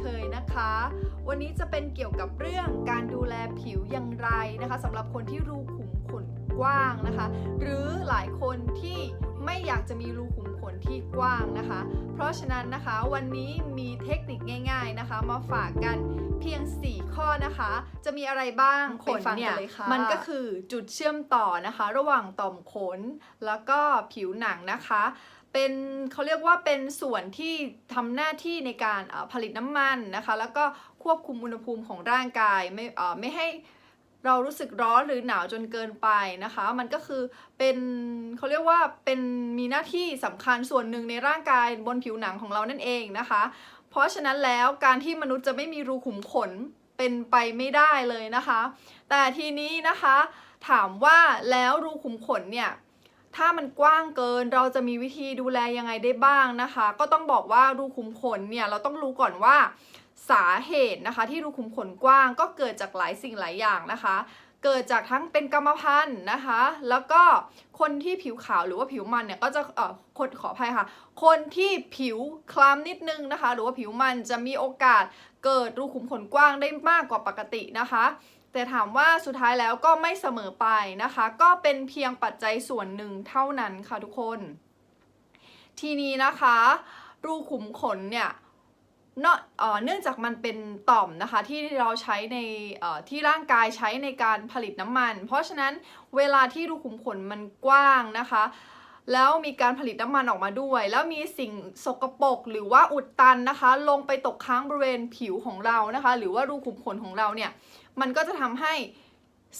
เคยนะคะ วันนี้จะเป็นเกี่ยวกับเรื่องการดูแลผิวอย่างไรนะคะสำหรับคนที่รูขุมขนกว้างนะคะ หรือหลายคนที่ไม่อยากจะมีรูขุมขนที่กว้างนะคะ เพราะฉะนั้นนะคะวันนี้มีเทคนิคง่าย ๆนะคะ มาฝากกันเพียง 4 ข้อนะคะ จะมีอะไรบ้างขนเนี่ยมันก็คือจุดเชื่อมต่อนะคะ ระหว่างต่อมขน แล้วก็ผิวหนังนะคะ เป็นเขาเรียกว่าเป็นส่วนที่ทำหน้าที่ในการผลิตน้ำมันนะคะ แล้วก็ควบคุมอุณหภูมิของร่างกายไม่ไม่ให้เรารู้สึกร้อนหรือหนาวจนเกินไปนะคะ มันก็คือเป็นเขาเรียกว่าเป็นมีหน้าที่สำคัญส่วนหนึ่งในร่างกายบนผิวหนังของเรานั่นเองนะคะ เพราะฉะนั้นแล้วการที่มนุษย์จะไม่มีรูขุมขนเป็นไปไม่ได้เลยนะคะ แต่ทีนี้นะคะถามว่าแล้วรูขุมขนเนี่ย ถ้ามันกว้างเกินเราจะมีวิธีดูแลยังไงได้บ้างนะคะ ก็ต้องบอกว่ารูขุมขนเนี่ยเราต้องรู้ก่อนว่าสาเหตุนะคะ ที่รูขุมขนกว้างก็เกิดจากหลายสิ่งหลายอย่างนะคะ เกิดจากทั้งเป็นกรรมพันธุ์นะคะ แล้วก็คนที่ผิวขาวหรือว่าผิวมันเนี่ยก็จะเอ่อคนขออภัยค่ะ คนที่ผิวคล้ำนิดนึงนะคะ หรือว่าผิวมันจะมีโอกาสเกิดรูขุมขนกว้างได้มากกว่าปกตินะคะ แต่ถามว่าสุดท้ายแล้วก็ไม่เสมอไปนะคะ ก็เป็นเพียงปัจจัยส่วนหนึ่งเท่านั้นค่ะทุกคน ทีนี้นะคะ รูขุมขนเนี่ยเนอเนื่องจากมันเป็นต่อมนะคะที่เราใช้ในที่ร่างกายใช้ในการผลิตน้ำมัน เพราะฉะนั้นเวลาที่รูขุมขนมันกว้างนะคะ แล้วมีการผลิตน้ำมันออกมาด้วย แล้วมีสิ่งสกปรกหรือว่าอุดตันนะคะ ลงไปตกค้างบริเวณผิวของเรานะคะ หรือว่ารูขุมขนของเราเนี่ย มันก็จะทำให้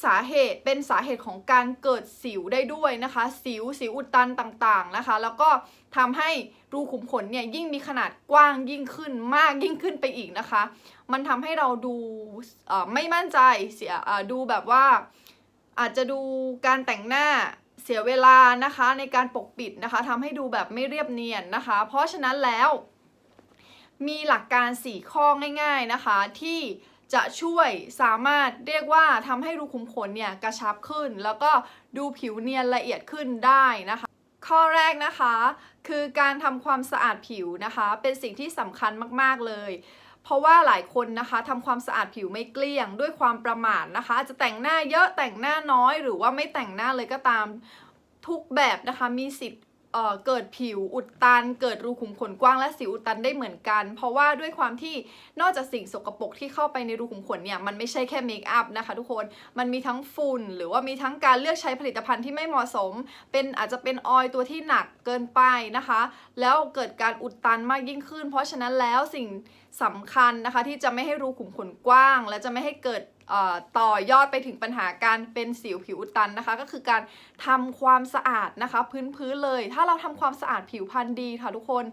สาเหตุเป็นสาเหตุของการเกิดสิวได้ด้วยนะคะ สิวสิวอุดตันต่างๆนะคะ แล้วก็ทำให้รูขุมขนเนี่ยยิ่งมีขนาดกว้างยิ่งขึ้นมากยิ่งขึ้นไปอีกนะคะ มันทำให้เราดูไม่มั่นใจเสียดูแบบว่า อาจจะดูการแต่งหน้าเสียเวลานะคะในการปกปิดนะคะทำให้ดูแบบไม่เรียบเนียนนะคะ เพราะฉะนั้นแล้ว มีหลักการ 4 ข้อง่าย ๆนะคะ ที่ จะช่วยสามารถเรียกว่าทำให้รูขุมขนเนี่ยกระชับขึ้น แล้วก็ดูผิวเนียนละเอียดขึ้นได้นะคะ ข้อแรกนะคะ คือการทำความสะอาดผิวนะคะ เป็นสิ่งที่สำคัญมากๆเลยเพราะว่าหลายคนนะคะทำความสะอาดผิวไม่เกลี้ยงด้วยความประมาทนะคะจจะแต่งหน้าเยอะแต่งหน้าน้อย หรือว่าไม่แต่งหน้าเลยก็ตามทุกแบบนะคะมีสิทธิ์ เอ่อเกิดผิวอุดตัน เกิดรูขุมขนกว้างและสิวอุดตันได้เหมือนกัน เพราะว่าด้วยความที่นอกจากสิ่งสกปรกที่เข้าไปในรูขุมขนเนี่ยมันไม่ใช่แค่เมคอัพนะคะทุกคนมันมีทั้งฝุ่น หรือว่ามีทั้งการเลือกใช้ผลิตภัณฑ์ที่ไม่เหมาะสม เป็นอาจจะเป็นออยล์ตัวที่หนักเกินไปนะคะ แล้วเกิดการอุดตันมากยิ่งขึ้น เพราะฉะนั้นแล้วสิ่ง สำคัญนะคะที่จะไม่ให้รูขุมขนกว้าง และจะไม่ให้เกิดต่อยอดไปถึงปัญหาการเป็นสิวผิวอุดตันนะคะ ก็คือการทำความสะอาดนะคะ พื้นพื้นๆเลย ถ้าเราทำความสะอาดผิวพรรณดีค่ะทุกคน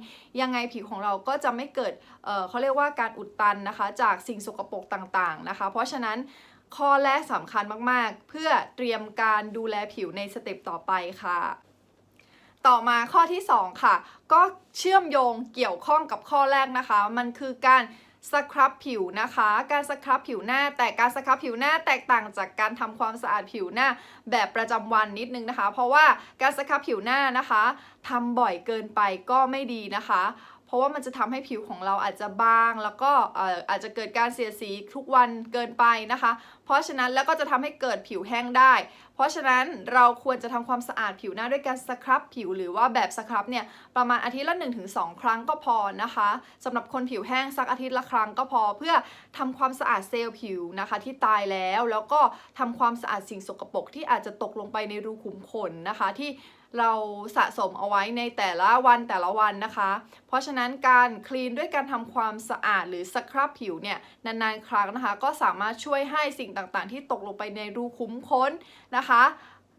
ยังไงผิวของเราก็จะไม่เกิดเเขาเรียกว่าการอุดตันนะคะ จากสิ่งสกปรกต่างๆนะคะ เพราะฉะนั้นข้อแรกสำคัญมากๆ เพื่อเตรียมการดูแลผิวในสเต็ปต่อไปค่ะ ต่อมาข้อที่ 2 ค่ะ ก็เชื่อมโยงเกี่ยวข้องกับข้อแรกนะคะ มันคือการสครับผิวนะคะ การสครับผิวหน้า แต่การสครับผิวหน้าแตกต่างจากการทำความสะอาดผิวหน้าแบบประจำวันนิดนึงนะคะ เพราะว่าการสครับผิวหน้านะคะทำบ่อยเกินไปก็ไม่ดีนะคะ เพราะว่ามันจะทำให้ผิวของเราอาจจะบาง แล้วก็อาจจะเกิดการเสียสีทุกวันเกินไปนะคะ เพราะฉะนั้นแล้วก็จะทำให้เกิดผิวแห้งได้ เพราะฉะนั้นเราควรจะทำความสะอาดผิวหน้าด้วยการสครับผิวหรือว่าแบบสครับเนี่ยประมาณอาทิตย์ละ 1-2 ครั้งก็พอนะคะสำหรับคนผิวแห้งสักอาทิตย์ละครั้งก็พอเพื่อทำความสะอาดเซลล์ผิวนะคะที่ตายแล้วแล้วก็ทำความสะอาดสิ่งสกปรกที่อาจจะตกลงไปในรูขุมขนนะคะที่ เราสะสมเอาไว้ในแต่ละวันแต่ละวันนะคะ เพราะฉะนั้นการคลีนด้วยการทำความสะอาดหรือสครับผิวเนี่ยนานๆครั้งนะคะ ก็สามารถช่วยให้สิ่งต่างๆ ที่ตกลงไปในรูขุมขนนะคะ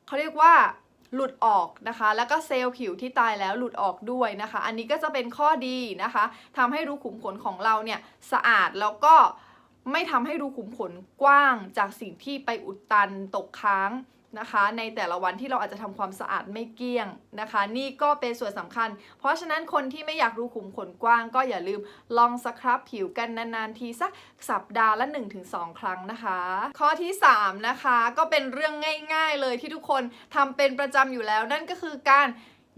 เขาเรียกว่าหลุดออกนะคะ แล้วก็เซลล์ผิวที่ตายแล้วหลุดออกด้วยนะคะ อันนี้ก็จะเป็นข้อดีนะคะทำให้รูขุมขนของเราเนี่ยสะอาดแล้วก็ไม่ทำให้รูขุมขนกว้างจากสิ่งที่ไปอุดตันตกค้าง นะคะ ในแต่ละวันที่เราอาจจะทำความสะอาดไม่เกลี้ยงนะคะ นี่ก็เป็นส่วนสำคัญ เพราะฉะนั้นคนที่ไม่อยากรูขุมขนกว้าง ก็อย่าลืมลองสครับผิวกันนานๆทีสักสัปดาห์ละ 1-2 ครั้งนะคะ ข้อที่ 3 นะคะก็เป็นเรื่องง่าย ๆ เลยที่ทุกคนทำเป็นประจำอยู่แล้ว นั่นก็คือการ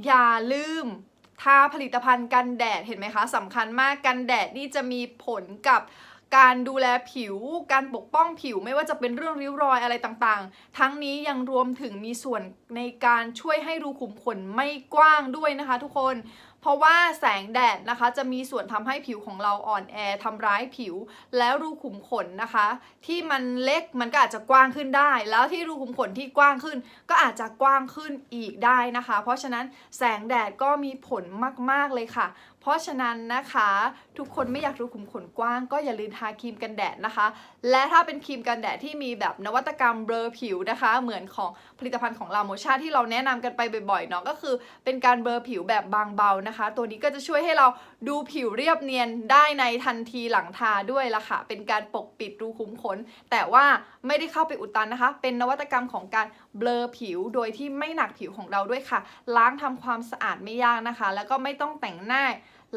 อย่าลืมทาผลิตภัณฑ์กันแดดเห็นไหมคะสำคัญมากกันแดดนี่จะมีผลกับ การดูแลผิว การปกป้องผิวไม่ว่าจะเป็นเรื่องริ้วรอยอะไรต่างๆ ทั้งนี้ยังรวมถึงมีส่วนในการช่วยให้รูขุมขนไม่กว้างด้วยนะคะทุกคน เพราะว่าแสงแดดนะคะจะมีส่วนทำให้ผิวของเราอ่อนแอทำร้ายผิว แล้วรูขุมขนนะคะ ที่มันเล็กมันก็อาจจะกว้างขึ้นได้ แล้วที่รูขุมขนที่กว้างขึ้น ก็อาจจะกว้างขึ้นอีกได้นะคะ เพราะฉะนั้นแสงแดดก็มีผลมากๆเลยค่ะ เพราะฉะนั้นนะคะ ทุกคนไม่อยากรูขุมขนกว้าง ก็อย่าลืมทาครีมกันแดดนะคะ และถ้าเป็นครีมกันแดดที่มีแบบนวัตกรรมเบลอผิวนะคะ เหมือนของผลิตภัณฑ์ของลาโมชาที่เราแนะนำกันไปบ่อยๆเนาะก็คือ เป็นการเบลอผิวแบบบางเบานะคะ ตัวนี้ก็จะช่วยให้เราดูผิวเรียบเนียนได้ในทันทีหลังทาด้วยละค่ะ เป็นการปกปิดรูขุมขน แต่ว่าไม่ได้เข้าไปอุดตันนะคะ เป็นนวัตกรรมของการเบลอผิวโดยที่ไม่หนักผิวของเราด้วยค่ะ ล้างทำความสะอาดไม่ยากนะคะ แล้วก็ไม่ต้องแต่งหน้า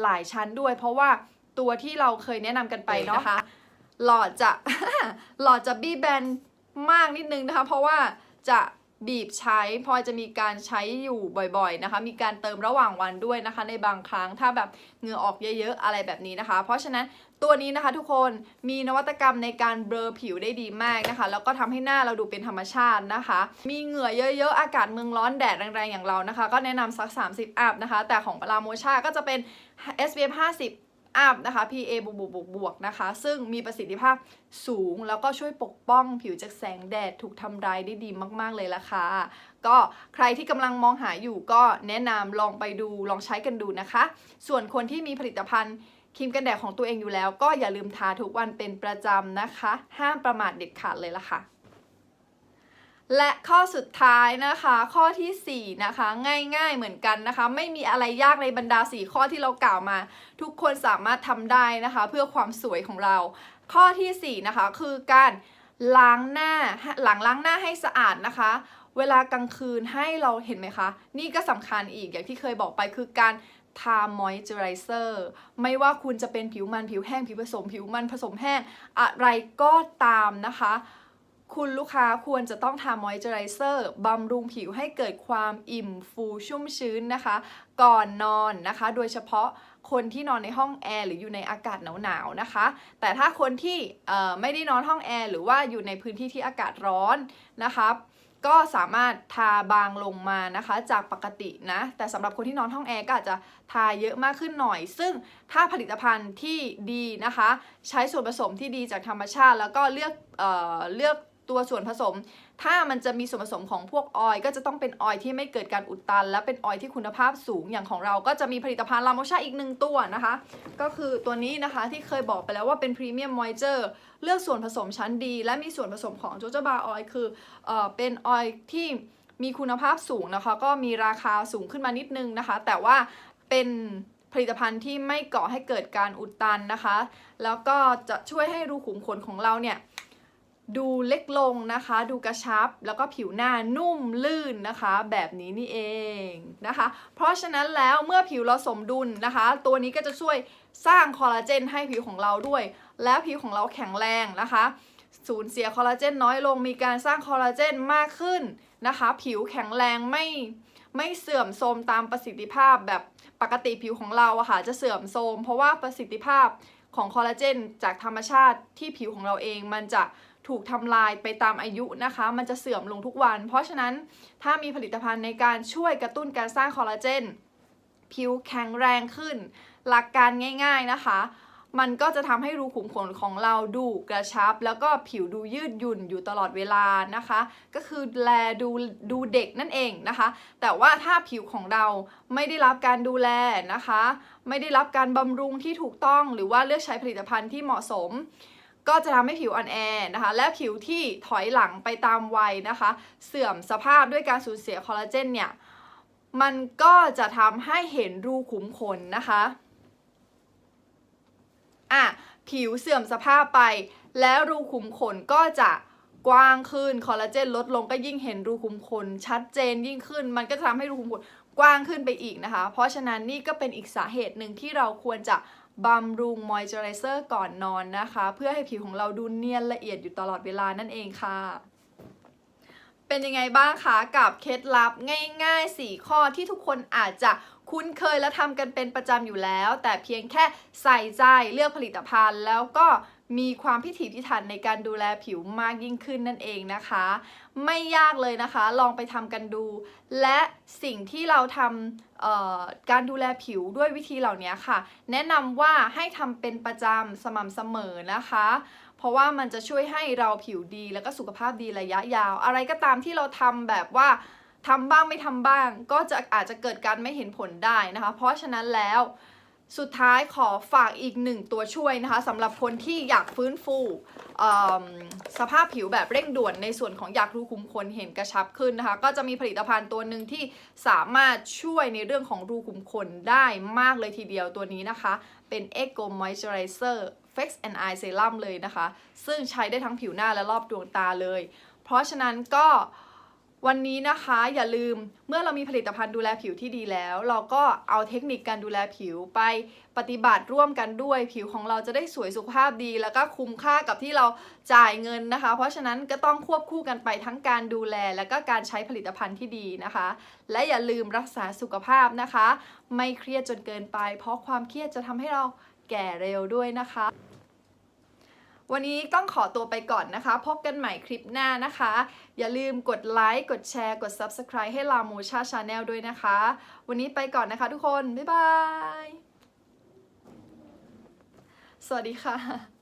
หลายชั้นด้วย เพราะว่าตัวที่เราเคยแนะนำกันไปเนาะหลอดจะหลอดจะบี้แบนมากนิดนึงนะคะ เพราะว่าจะ บีบใช้พลอยจะมีการใช้อยู่บ่อยๆนะคะ มีการเติมระหว่างวันด้วยนะคะ ในบางครั้งถ้าแบบเหงื่อออกเยอะๆอะไรแบบนี้นะคะ เพราะฉะนั้นตัวนี้นะคะทุกคนมีนวัตกรรมในการเบลอผิวได้ดีมากนะคะ แล้วก็ทำให้หน้าเราดูเป็นธรรมชาตินะคะ มีเหงื่อเยอะๆ อากาศเมืองร้อนแดดแรงๆอย่างเรานะคะ ก็แนะนำสัก 30 อัพนะคะ แต่ของปลาโมชาก็จะเป็น SPF 50 อัพนะคะ PA บวกบวกบวกบวกนะคะ ซึ่งมีประสิทธิภาพสูงแล้วก็ช่วยปกป้องผิวจากแสงแดดถูกทำร้ายได้ดีมาก ๆ เลยละค่ะ ก็ใครที่กำลังมองหาอยู่ก็แนะนำลองไปดูลองใช้กันดูนะคะ ส่วนคนที่มีผลิตภัณฑ์ครีมกันแดดของตัวเองอยู่แล้ว ก็อย่าลืมทาทุกวันเป็นประจำนะคะ ห้ามประมาทเด็ดขาดเลยล่ะค่ะ และข้อสุดท้ายนะคะข้อทีสี่ 4 นะคะ ง่ายๆเหมือนกันนะคะ ไม่มีอะไรยากในบรรดา 4 ข้อที่เรากล่าวมา ทุกคนสามารถทำได้นะคะ เพื่อความสวยของเรา ข้อทีสี่ 4 นะคะคือการล้างหน้าหลังล้างหน้าให้สะอาดนะคะ เวลากลางคืนให้เราเห็นไหมคะ นี่ก็สำคัญอีกอย่างที่เคยบอกไปคือการทามอยเจอไรเซอร์ไม่ว่าคุณจะเป็นผิวมันผิวแห้งผิวผสมผิวมันผสมแห้งอะไรก็ตามนะคะ คุณลูกค้าควรจะต้องทามอยเจอไรเซอร์บำรุงผิวให้เกิดความอิ่มฟูชุ่มชื้นนะคะ ก่อนนอนนะคะ โดยเฉพาะคนที่นอนในห้องแอร์หรืออยู่ในอากาศหนาวๆนะคะ แต่ถ้าคนที่ไม่ได้นอนห้องแอร์หรือว่าอยู่ในพื้นที่ที่อากาศร้อนนะคะก็สามารถทาบางลงมานะคะจากปกตินะ แต่สำหรับคนที่นอนห้องแอร์ก็อาจจะทาเยอะมากขึ้นหน่อย ซึ่งถ้าผลิตภัณฑ์ที่ดีนะคะ ใช้ส่วนผสมที่ดีจากธรรมชาติ แล้วก็เลือกเออเลือก ตัวส่วนผสม ถ้ามันจะมีส่วนผสมของพวกออยล์ก็จะต้องเป็นออยล์ที่ไม่เกิดการอุดตัน และเป็นออยล์ที่คุณภาพสูงอย่างของเราก็จะมีผลิตภัณฑ์ลาโมชาอีกหนึ่งตัวนะคะ ก็คือตัวนี้นะคะที่เคยบอกไปแล้วว่าเป็นพรีเมียมมอยเจอร์เลือกส่วนผสมชั้นดี และมีส่วนผสมของโจโจบาออยล์คือเอ่อเป็นออยล์ที่มีคุณภาพสูงนะคะ ก็มีราคาสูงขึ้นมานิดนึงนะคะ แต่ว่าเป็นผลิตภัณฑ์ที่ไม่ก่อให้เกิดการอุดตันนะคะ แล้วก็จะช่วยให้รูขุมขนของเราเนี่ย ดูเล็กลงนะคะ ดูกระชับ แล้วก็ผิวหน้านุ่มลื่นนะคะ แบบนี้นี่เองนะคะ เพราะฉะนั้นแล้วเมื่อผิวเราสมดุลนะคะ ตัวนี้ก็จะช่วยสร้างคอลลาเจนให้ผิวของเราด้วย และผิวของเราแข็งแรงนะคะ สูญเสียคอลลาเจนน้อยลงมีการสร้างคอลลาเจนมากขึ้นนะคะ ผิวแข็งแรงไม่ไม่เสื่อมโทรมตามประสิทธิภาพแบบปกติผิวของเราอะค่ะจะเสื่อมโทรมเพราะว่าประสิทธิภาพของคอลลาเจนจากธรรมชาติที่ผิวของเราเองมันจะ ถูกทำลายไปตามอายุนะคะ มันจะเสื่อมลงทุกวัน เพราะฉะนั้นถ้ามีผลิตภัณฑ์ในการช่วยกระตุ้นการสร้างคอลลาเจนผิวแข็งแรงขึ้น หลักการง่าย ๆนะคะ มันก็จะทำให้รูขุมขนของเราดูกระชับ แล้วก็ผิวดูยืดหยุ่นอยู่ตลอดเวลานะคะ ก็คือแลดูดูเด็กนั่นเองนะคะ แต่ว่าถ้าผิวของเราไม่ได้รับการดูแลนะคะ ไม่ได้รับการบำรุงที่ถูกต้อง หรือว่าเลือกใช้ผลิตภัณฑ์ที่เหมาะสม ก็จะทำให้ผิวอ่อนแอนะคะ และผิวที่ถอยหลังไปตามวัยนะคะ เสื่อมสภาพด้วยการสูญเสียคอลลาเจนเนี่ย มันก็จะทำให้เห็นรูขุมขนนะคะอะผิวเสื่อมสภาพไป แล้วรูขุมขนก็จะกว้างขึ้นคอลลาเจนลดลงก็ยิ่งเห็นรูขุมขนชัดเจนยิ่งขึ้น มันก็จะทำให้รูขุมขนกว้างขึ้นไปอีกนะคะ เพราะฉะนั้นนี่ก็เป็นอีกสาเหตุหนึ่งที่เราควรจะ บำรุงมอยเจอไรเซอร์ก่อนนอนนะคะ เพื่อให้ผิวของเราดูเนียนละเอียดอยู่ตลอดเวลานั่นเองค่ะ เป็นยังไงบ้างคะกับเคล็ดลับง่าย ๆ 4 ข้อที่ทุกคนอาจจะคคุ้นเคยและทำกันเป็นประจำอยู่แล้ว แต่เพียงแค่ใส่ใจเลือกผลิตภัณฑ์แล้วก็ มีความพิถีพิถันในการดูแลผิวมากยิ่งขึ้นนั่นเองนะคะ ไม่ยากเลยนะคะ ลองไปทำกันดู และสิ่งที่เราทำการดูแลผิวด้วยวิธีเหล่านี้ค่ะ แนะนำว่าให้ทำเป็นประจำสม่ำเสมอนะคะ เพราะว่ามันจะช่วยให้เราผิวดีแล้วก็สุขภาพดีระยะยาว อะไรก็ตามที่เราทำแบบว่าทำบ้างไม่ทำบ้าง ก็จะอาจจะเกิดการไม่เห็นผลได้นะคะ เพราะฉะนั้นแล้ว สุดท้ายขอฝากอีกหนึ่งตัวช่วยนะคะสำหรับคนที่อยากฟื้นฟูสภาพผิวแบบเร่งด่วนในส่วนของอยากรูขุมขนเห็นกระชับขึ้นนะคะ ก็จะมีผลิตภัณฑ์ตัวหนึ่งที่สามารถช่วยในเรื่องของรูขุมขนได้มากเลยทีเดียวตัวนี้นะคะ เป็น Eco Moisturizer Fix and Eye Serum เลยนะคะ ซึ่งใช้ได้ทั้งผิวหน้าและรอบดวงตาเลย เพราะฉะนั้นก็ วันนี้นะคะอย่าลืมเมื่อเรามีผลิตภัณฑ์ดูแลผิวที่ดีแล้ว เราก็เอาเทคนิคการดูแลผิวไปปฏิบัติร่วมกันด้วย ผิวของเราจะได้สวยสุขภาพดี แล้วก็คุ้มค่ากับที่เราจ่ายเงินนะคะ เพราะฉะนั้นก็ต้องควบคู่กันไปทั้งการดูแล และก็การใช้ผลิตภัณฑ์ที่ดีนะคะ และอย่าลืมรักษาสุขภาพนะคะ ไม่เครียดจนเกินไป เพราะความเครียดจะทำให้เราแก่เร็วด้วยนะคะ วันนี้ต้องขอตัวไปก่อนนะคะ พบกันใหม่คลิปหน้านะคะ อย่าลืมกดไลค์ กดแชร์ กด Subscribe ให้ลาโมชาชาแนลด้วยนะคะ วันนี้ไปก่อนนะคะทุกคน บ๊ายบาย สวัสดีค่ะ